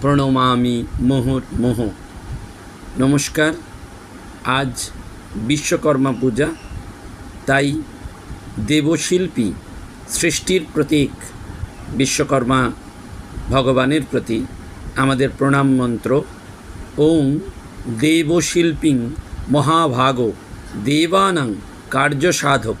প্রণমামি মোহর মোহ। নমস্কার, আজ বিশ্বকর্মা পূজা, তাই দেবশিল্পী সৃষ্টির প্রতীক বিশ্বকর্মা ভগবানের প্রতি আমাদের প্রণাম মন্ত্র, ওং দেবশিল্পীং মহাভাগ দেবানাং কার্যসাধক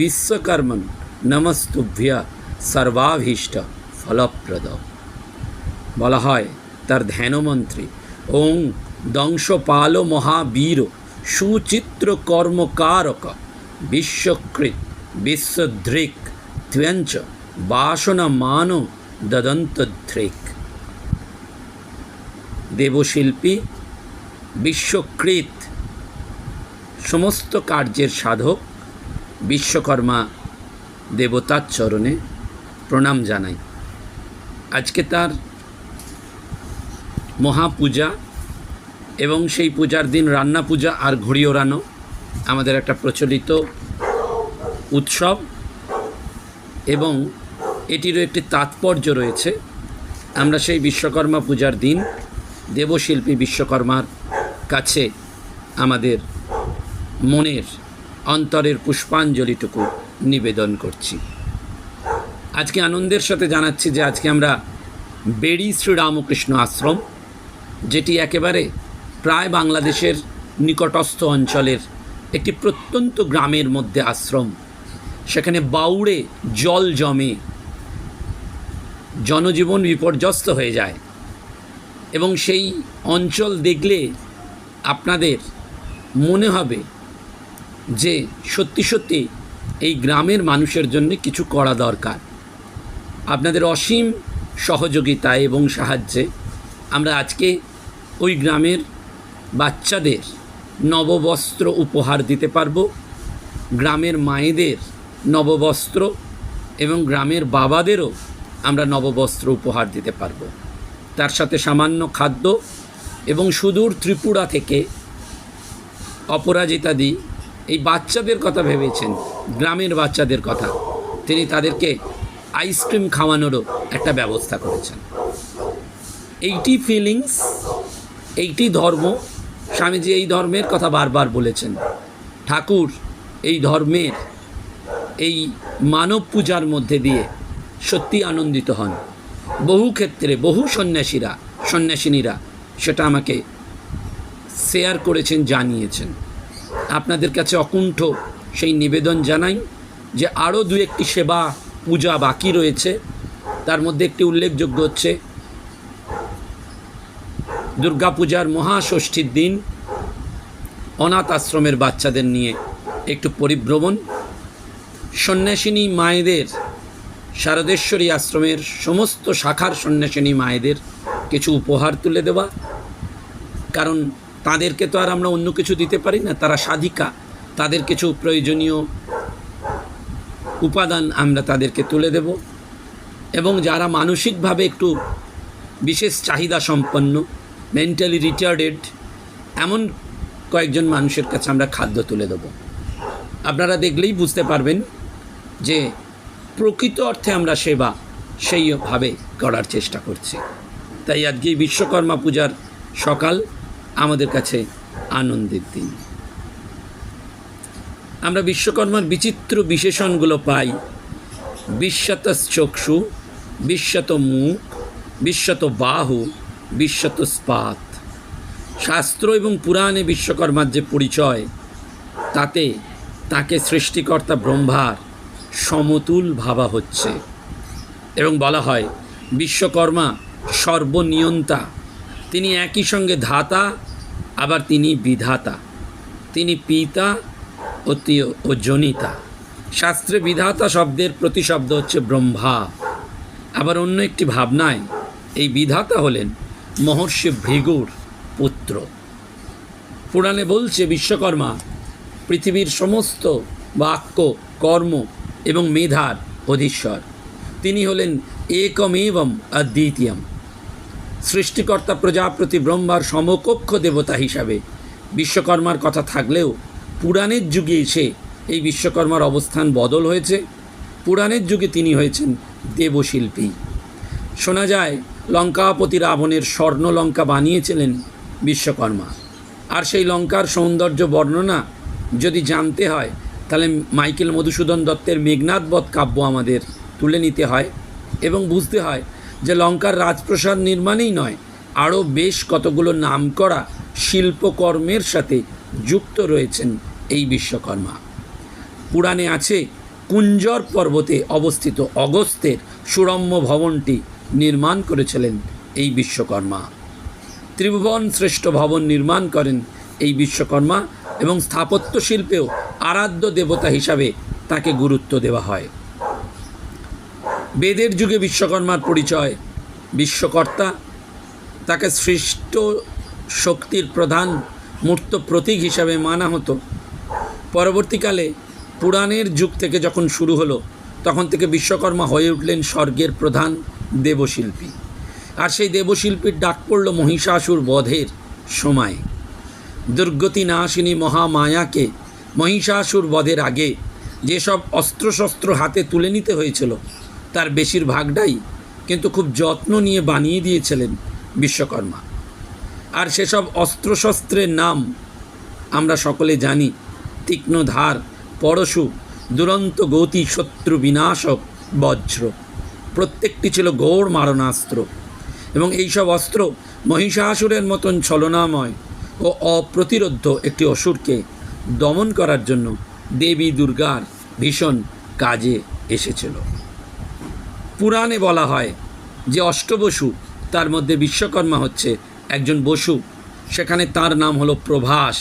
বিশ্বকর্মণ নমস্তুভ্য সর্বাভীষ্ট ফলপ্রদ। বলা হয়, তার ধ্যানমন্ত্রী। ওং দংশপাল মহাবীর সুচিত্র কর্মকারক বিশ্বকৃত বিশ্বধৃক ত্বঞ্চ বাসনা মান দদন্তধৃক দেবশিল্পী, বিশ্বকৃত সমস্ত কার্যের সাধক, বিশ্বকর্মা দেবতার চরণে প্রণাম জানাই। আজকে তার মহাপূজা এবং সেই পূজার দিন রান্না পূজা আর ঘড়ি ওড়ানো আমাদের একটা প্রচলিত উৎসব। এবং এটিরও একটি তাৎপর্য রয়েছে, আমরা সেই বিশ্বকর্মা পূজার দিন দেবশিল্পী বিশ্বকর্মার কাছে আমাদের মনের অন্তরের পুষ্পাঞ্জলিটুকু নিবেদন করছি। আজকে আনন্দের সাথে জানাচ্ছি যে আজকে আমরা বেড়ি শ্রীরামকৃষ্ণ আশ্রম যেটি একেবারে প্রায় বাংলাদেশের নিকটস্থ অঞ্চলের একটি প্রত্যন্ত গ্রামের মধ্যে আশ্রম। সেখানে বাউড়ে জল জমে, জনজীবন বিপর্যস্ত হয়ে যায় এবং সেই অঞ্চল দেখলে আপনাদের মনে হবে যে সত্যি সত্যি এই গ্রামের মানুষের জন্য কিছু করা দরকার। আপনাদের অসীম সহযোগিতা এবং সাহায্যে আমরা আজকে ওই গ্রামের বাচ্চাদের নববস্ত্র উপহার দিতে পারব। গ্রামের মায়েদের নববস্ত্র এবং গ্রামের বাবাদেরও আমরা নববস্ত্র উপহার দিতে পারব। তার সাথে সামান্য খাদ্য এবং সুদূর ত্রিপুরা থেকে অপরাজিতাদি এই বাচ্চাদের কথা ভেবেছেন, গ্রামের বাচ্চাদের কথা। তিনি তাদেরকে আইসক্রিম খাওয়ানোরও একটা ব্যবস্থা করেছেন। এইটি ফিলিংস এইটি ধর্ম। স্বামীজি এই ধর্মের কথা বারবার বলেছেন। ঠাকুর এই ধর্মের এই মানব পূজার মধ্যে দিয়ে সত্যি আনন্দিত হন। বহু ক্ষেত্রে বহু সন্ন্যাসীরা, সন্ন্যাসিনীরা সেটা আমাকে শেয়ার করেছেন, জানিয়েছেন। আপনাদের কাছে অকুণ্ঠ সেই নিবেদন জানাই যে আরও দু একটি সেবা পূজা বাকি রয়েছে। তার মধ্যে একটি উল্লেখযোগ্য হচ্ছে দুর্গাপূজার মহাষষ্ঠীর দিন অনাথ আশ্রমের বাচ্চাদের নিয়ে একটু পরিভ্রমণ। সন্ন্যাসিনী মায়েদের, শারদেশ্বরী আশ্রমের সমস্ত শাখার সন্ন্যাসিনী মায়েদের কিছু উপহার তুলে দেওয়া। কারণ তাদেরকে তো আর আমরা অন্য কিছু দিতে পারি না, তারা সাধিকা। তাদের কিছু প্রয়োজনীয় উপাদান আমরা তাদেরকে তুলে দেব। এবং যারা মানসিকভাবে একটু বিশেষ চাহিদা সম্পন্ন মেন্টালি রিটার্ডেড এমন কয়েকজন মানুষের কাছে আমরা খাদ্য তুলে দেব। আপনারা দেখলেই বুঝতে পারবেন যে প্রকৃত অর্থে আমরা সেবা সেইভাবে করার চেষ্টা করছি। তাই আজকে বিশ্বকর্মা পূজার সকাল আমাদের কাছে আনন্দের দিন। আমরা বিশ্বকর্মার বিচিত্র বিশেষণগুলো পাই। বিশ্বত চক্ষু বিশ্বত মুখ বিশ্বত বাহু বিশ্বত স্পাত শাস্ত্র এবং পুরাণে বিশ্বকর্মার যে পরিচয়, তাতে তাকে সৃষ্টিকর্তা ব্রহ্মার সমতুল ভাবা হচ্ছে। এবং বলা হয়, বিশ্বকর্মা সর্বনিয়ন্তা, তিনি একই সঙ্গে ধাতা, আবার তিনি বিধাতা। তিনি পিতা ও ও জনিতা। শাস্ত্রে বিধাতা শব্দের প্রতিশব্দ হচ্ছে ব্রহ্মা। আবার অন্য একটি ভাবনায়, এই বিধাতা হলেন মহর্ষি ভৃগুর পুত্র। পুরাণে বলছে বিশ্বকর্মা, পৃথিবীর সমস্ত বাক্য, কর্ম এবং মেধার অধীশ্বর। তিনি হলেন একমেবম অদ্বিতীয়ম সৃষ্টিকর্তা প্রজাপতি ব্রহ্মার সমকক্ষ দেবতা হিসাবে বিশ্বকর্মার কথা থাকলেও পুরাণের যুগে এসে এই বিশ্বকর্মার অবস্থান বদল হয়েছে। পুরাণের যুগে তিনি হয়েছেন দেবশিল্পী। শোনা যায় লঙ্কাপতি রাবণের স্বর্ণ লঙ্কা বানিয়েছিলেন বিশ্বকর্মা। আর সেই লঙ্কার সৌন্দর্য বর্ণনা যদি জানতে হয়, তাহলে মাইকেল মধুসূদন দত্তের মেঘনাথ বধ কাব্য আমাদের তুলে নিতে হয় এবং বুঝতে হয় যে লঙ্কার রাজপ্রসাদ নির্মাণেই নয়, আরও বেশ কতগুলো নামকরা শিল্পকর্মের সাথে যুক্ত রয়েছেন এই বিশ্বকর্মা। পুরাণে আছে কুঞ্জর পর্বতে অবস্থিত অগস্ত্যের সুরম্য ভবনটি নির্মাণ করেছিলেন এই বিশ্বকর্মা। ত্রিভুবন শ্রেষ্ঠ ভবন নির্মাণ করেন এই বিশ্বকর্মা এবং স্থাপত্য শিল্পেও আরাধ্য দেবতা হিসাবে তাকে গুরুত্ব দেওয়া হয়। বেদের যুগে বিশ্বকর্মার পরিচয়, বিশ্বকর্তা তাকে সৃষ্ট শক্তির প্রধান মূর্ত প্রতীক হিসাবে মানা হতো। পরবর্তীকালে পুরাণের যুগ থেকে যখন শুরু হলো, তখন থেকে বিশ্বকর্মা হয়ে উঠলেন স্বর্গের প্রধান দেবশিল্পী। আর সেই দেবশিল্পীর ডাক পড়ল মহিষাসুর বধের সময়। দুর্গতি নাশিনী মহামায়াকে মহিষাসুর বধের আগে যেসব অস্ত্রশস্ত্র হাতে তুলে নিতে হয়েছিল, তার বেশিরভাগটাই কিন্তু খুব যত্ন নিয়ে বানিয়ে দিয়েছিলেন বিশ্বকর্মা। আর সেসব অস্ত্রশস্ত্রের নাম আমরা সকলে জানি তীক্ষ্ণ ধার পরশু, দুরন্ত গতি, শত্রু বিনাশক, বজ্র। প্রত্যেকটি ছিল গৌড় মারণাস্ত্র। এবং এইসব অস্ত্র মহিষাসুরের মতন ছলনাময় ও অপ্রতিরোধ্য একটি অসুরকে দমন করার জন্য দেবী দুর্গার ভীষণ কাজে এসেছিল। পুরাণে বলা হয় যে অষ্টবসু, তার মধ্যে বিশ্বকর্মা হচ্ছে একজন বসু। সেখানে তার নাম হলো প্রভাস।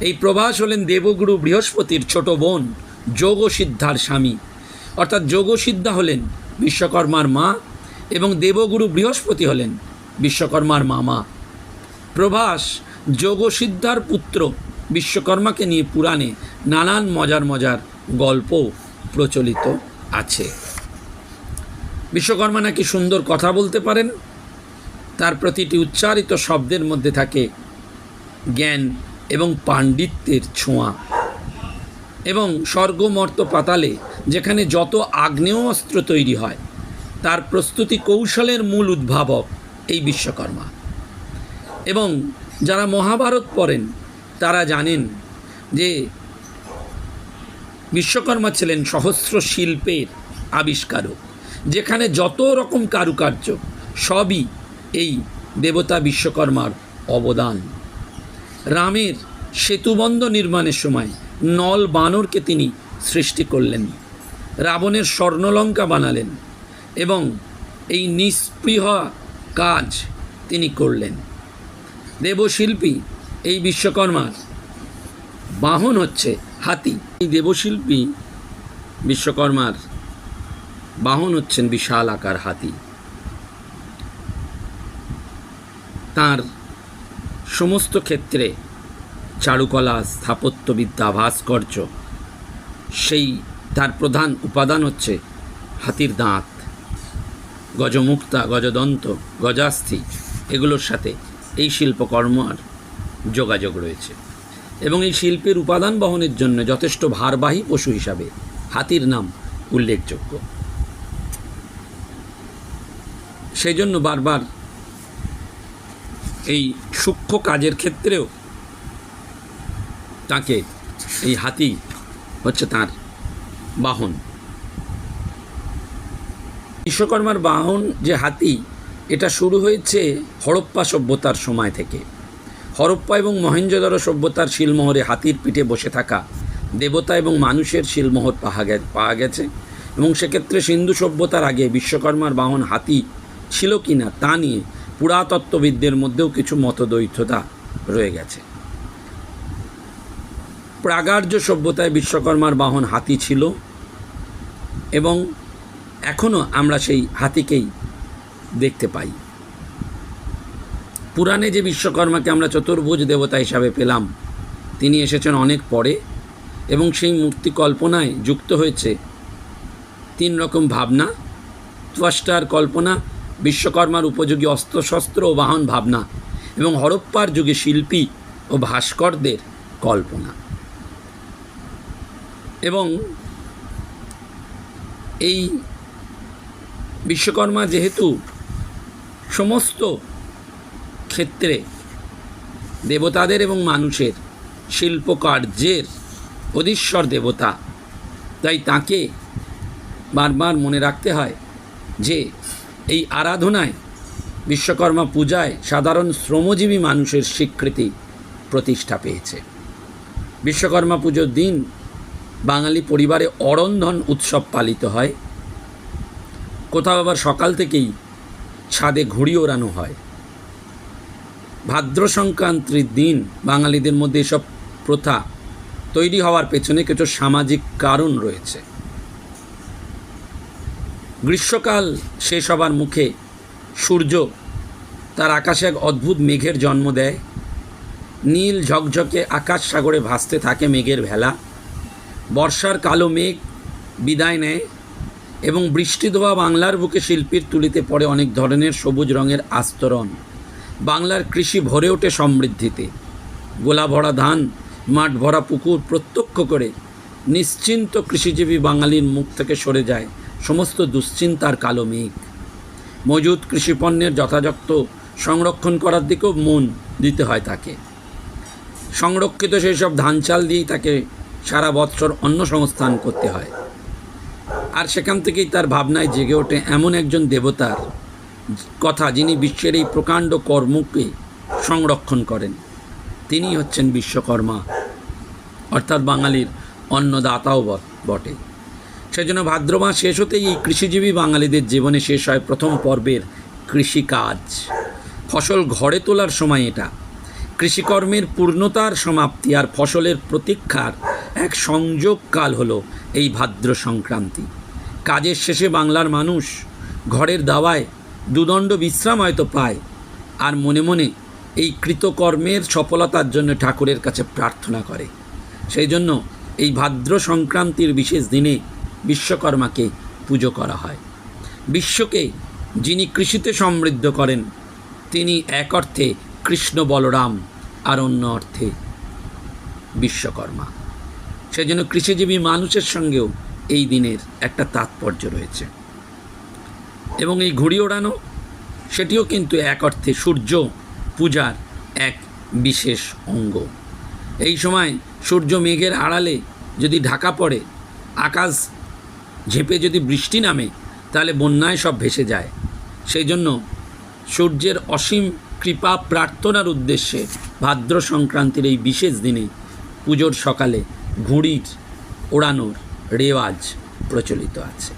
এই প্রভাস হলেন দেবগুরু বৃহস্পতির ছোট বোন যোগসিদ্ধার স্বামী। অর্থাৎ যোগসিদ্ধা হলেন বিশ্বকর্মার মা এবং দেবগুরু বৃহস্পতি হলেন বিশ্বকর্মার মামা। প্রভাস যোগসিদ্ধার পুত্র বিশ্বকর্মাকে নিয়ে পুরাণে নানান মজার মজার গল্প প্রচলিত আছে। বিশ্বকর্মা নাকি সুন্দর কথা বলতে পারেন? তার প্রতিটি উচ্চারিত শব্দের মধ্যে থাকে জ্ঞান এবং পাণ্ডিত্যের ছোঁয়া এবং স্বর্গমর্ত পাতালে যেখানে যত আগ্নেয় অস্ত্র তৈরি হয়, তার প্রস্তুতি কৌশলের মূল উদ্ভাবক এই বিশ্বকর্মা। এবং যারা মহাভারত পড়েন, তারা জানেন যে বিশ্বকর্মা ছিলেন সহস্র শিল্পের আবিষ্কারক, যেখানে যত রকম কারুকার্য, সবই এই দেবতা বিশ্বকর্মার অবদান। রামের সেতুবন্ধ নির্মাণের সময় নল বানরকে তিনি সৃষ্টি করলেন। রাবণের স্বর্ণলঙ্কা বানালেন এবং এই নিষ্পৃহ কাজ তিনি করলেন। দেবশিল্পী এই বিশ্বকর্মার বাহন হচ্ছে হাতি। এই দেবশিল্পী বিশ্বকর্মার বাহন হচ্ছেন বিশাল আকার হাতি। তার সমস্ত ক্ষেত্রে চারুকলা, স্থাপত্যবিদ্যা, ভাস্কর্য সেই তার প্রধান উপাদান হচ্ছে হাতির দাঁত। গজমুক্তা, গজদন্ত, গজাস্থি এগুলোর সাথে এই শিল্পকর্মার যোগাযোগ রয়েছে। এবং এই শিল্পের উপাদান বহনের জন্য যথেষ্ট ভারবাহী পশু হিসাবে হাতির নাম উল্লেখযোগ্য। সেই জন্য বারবার এই সূক্ষ্ম কাজের ক্ষেত্রেও তাকে এই হাতি হচ্ছে তার বাহন। বিশ্বকর্মার বাহন যে হাতি, এটা শুরু হয়েছে হরপ্পা সভ্যতার সময় থেকে। হরপ্পা এবং মহেঞ্জোদারো সভ্যতার শিলমোহরে হাতির পিঠে বসে থাকা দেবতা এবং মানুষের শিলমোহর পাওয়া গে পাওয়া গেছে এবং সেক্ষেত্রে সিন্ধু সভ্যতার আগে বিশ্বকর্মার বাহন হাতি ছিল কি না, তা নিয়ে পুরাতত্ত্ববিদদের মধ্যেও কিছু মতদ্বৈততা রয়ে গেছে। প্রাগার্য সভ্যতায় বিশ্বকর্মার বাহন হাতি ছিল এবং এখনও আমরা সেই হাতিকেই দেখতে পাই। পুরাণে যে বিশ্বকর্মাকে আমরা চতুর্ভুজ দেবতা হিসাবে পেলাম, তিনি এসেছেন অনেক পরে এবং সেই মূর্তি কল্পনায় যুক্ত হয়েছে। তিন রকম ভাবনা, ত্বষ্টার কল্পনা, বিশ্বকর্মার উপযোগী অস্ত্রশস্ত্র ও বাহন ভাবনা এবং হরপ্পার যুগে শিল্পী ও ভাস্করদের কল্পনা। এবং এই বিশ্বকর্মা যেহেতু সমস্ত ক্ষেত্রে দেবতাদের এবং মানুষের শিল্পকার্যের অধীশ্বর দেবতা, তাই তাকে বারবার মনে রাখতে হয় যে এই আরাধনায়, বিশ্বকর্মা পূজায় সাধারণ শ্রমজীবী মানুষের স্বীকৃতি প্রতিষ্ঠা পেয়েছে। বিশ্বকর্মা পুজোর দিন বাঙালি পরিবারে অরন্ধন উৎসব পালিত হয়। কোথাও আবার সকাল থেকেই ছাদে ঘুড়ি ওড়ানো হয়। ভাদ্র সংক্রান্তির দিন বাঙালিদের মধ্যে এসব প্রথা তৈরি হওয়ার পেছনে কিছু সামাজিক কারণ রয়েছে। গ্রীষ্মকাল শেষ হবার মুখে সূর্য তার আকাশে এক অদ্ভুত মেঘের জন্ম দেয়। নীল ঝকঝকে আকাশ সাগরে ভাসতে থাকে মেঘের ভেলা। বর্ষার কালো মেঘ বিদায় নেয় এবং বৃষ্টি ধোয়া বাংলার বুকে শিল্পীর তুলিতে পড়ে অনেক ধরনের সবুজ রঙের আস্তরণ। বাংলার কৃষি ভরে ওঠে সমৃদ্ধিতে। গোলা ভরা ধান মাঠ ভরা পুকুর প্রত্যক্ষ করে নিশ্চিন্ত কৃষিজীবী বাঙালির মুখ থেকে সরে যায় সমস্ত দুশ্চিন্তার কালো মেঘ। মজুদ কৃষিপণ্যের যথাযথ সংরক্ষণ করার দিকেও মন দিতে হয় তাকে। সংরক্ষিত সেই সব ধান চাল দিয়েই তাকে সারা বৎসর অন্ন সংস্থান করতে হয়। আর সেখান থেকেই তার ভাবনায় জেগে ওঠে এমন একজন দেবতার কথা যিনি বিশ্বের এই প্রকাণ্ড কর্মকে সংরক্ষণ করেন। তিনি হচ্ছেন বিশ্বকর্মা, অর্থাৎ বাঙালির অন্নদাতাও বট- সেজন্য ভাদ্র মাস শেষ হতেই এই কৃষিজীবী বাঙালিদের জীবনে শেষ হয় প্রথম পর্বের কৃষিকাজ। ফসল ঘরে তোলার সময় এটা। কৃষিকর্মের পূর্ণতার সমাপ্তি আর ফসলের প্রতীক্ষার এক সংযোগকাল হলো এই ভাদ্র সংক্রান্তি কাজের শেষে বাংলার মানুষ ঘরের দাওয়ায় দুদণ্ড বিশ্রাম হয়তো পায় আর মনে মনে এই কৃতকর্মের সফলতার জন্য ঠাকুরের কাছে প্রার্থনা করে। সেই জন্য এই ভাদ্র সংক্রান্তির বিশেষ দিনে বিশ্বকর্মাকে পুজো করা হয়। বিশ্বকে যিনি কৃষিতে সমৃদ্ধ করেন, তিনি এক অর্থে কৃষ্ণ বলরাম আর অন্য অর্থে বিশ্বকর্মা। সেজন্য কৃষিজীবী মানুষের সঙ্গেও এই দিনের একটা তাৎপর্য রয়েছে। এবং এই ঘুড়ি ওড়ানো, সেটিও কিন্তু এক অর্থে সূর্য পূজার এক বিশেষ অঙ্গ। এই সময় সূর্য মেঘের আড়ালে যদি ঢাকা পড়ে, আকাশ ঝেঁপে যদি বৃষ্টি নামে, তাহলে বন্যায় সব ভেসে যায়। সেই জন্য সূর্যের অসীম কৃপা প্রার্থনার উদ্দেশ্যে ভাদ্র সংক্রান্তির এই বিশেষ দিনে পুজোর সকালে ঘুড়ির ওড়ানোর রেওয়াজ প্রচলিত আছে।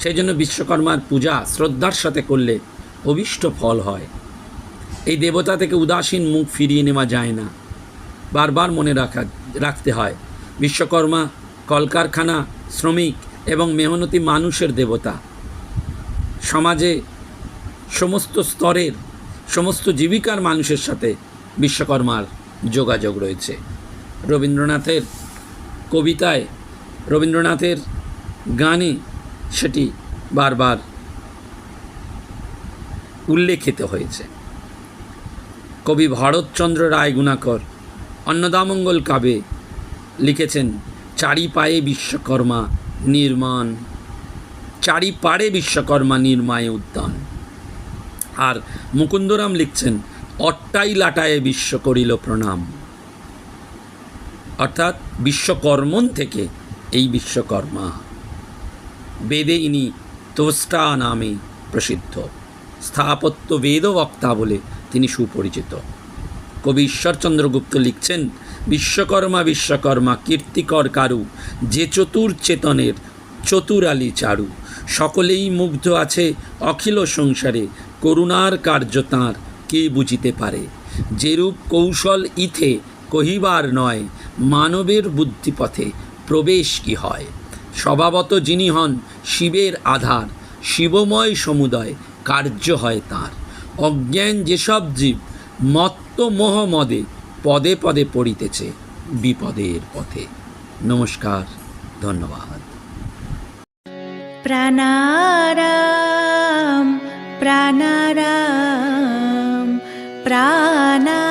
সেই জন্য বিশ্বকর্মার পূজা শ্রদ্ধার সাথে করলে অভিষ্ট ফল হয়। এই দেবতা থেকে উদাসীন মুখ ফিরিয়ে নেওয়া যায় না। বারবার মনে রাখা, রাখতে হয়, বিশ্বকর্মা কলকারখানা শ্রমিক এবং মেহনতি মানুষের দেবতা। সমাজে সমস্ত স্তরের, সমস্ত জীবিকার মানুষের সাথে বিশ্বকর্মার যোগাযোগ রয়েছে। রবীন্দ্রনাথের কবিতায়, রবীন্দ্রনাথের গানে সেটি বারবার উল্লেখিত হয়েছে। কবি ভরতচন্দ্র রায় গুণাকর অন্নদামঙ্গল কাব্যে লিখেছেন চারি পায়ে বিশ্বকর্মা নির্মাণ চারি পাড়ে বিশ্বকর্মা নির্মায় উদ্যান। আর মুকুন্দরাম লিখছেন, অট্টাই লাটায়ে বিশ্ব করিল প্রণাম। অর্থাৎ বিশ্বকর্মণ থেকে এই বিশ্বকর্মা। বেদে ইনি তোষ্টা নামে প্রসিদ্ধ। স্থাপত্য বেদবক্তা বলে তিনি সুপরিচিত। কবি ঈশ্বরচন্দ্র গুপ্ত লিখছেন, বিশ্বকর্মা বিশ্বকর্মা, কীর্তিকর কারু, যে চতুর চেতনের চতুরালি চারু, সকলেই মুগ্ধ আছে অখিল সংসারে, করুণার কার্য তাঁর কে বুঝিতে পারে? যেরূপ কৌশল ইথে কহিবার নয় মানবের বুদ্ধিপথে প্রবেশ কি হয়? স্বভাবত যিনি হন, শিবের আধার, শিবময় সমুদয় কার্য হয় তাঁর। অজ্ঞান যেসব জীব মত্ত মোহমদে পদে পদে পড়িতেছে বিপদের পথে। নমস্কার, ধন্যবাদ। প্রাণারাম প্রাণারাম প্রাণারাম।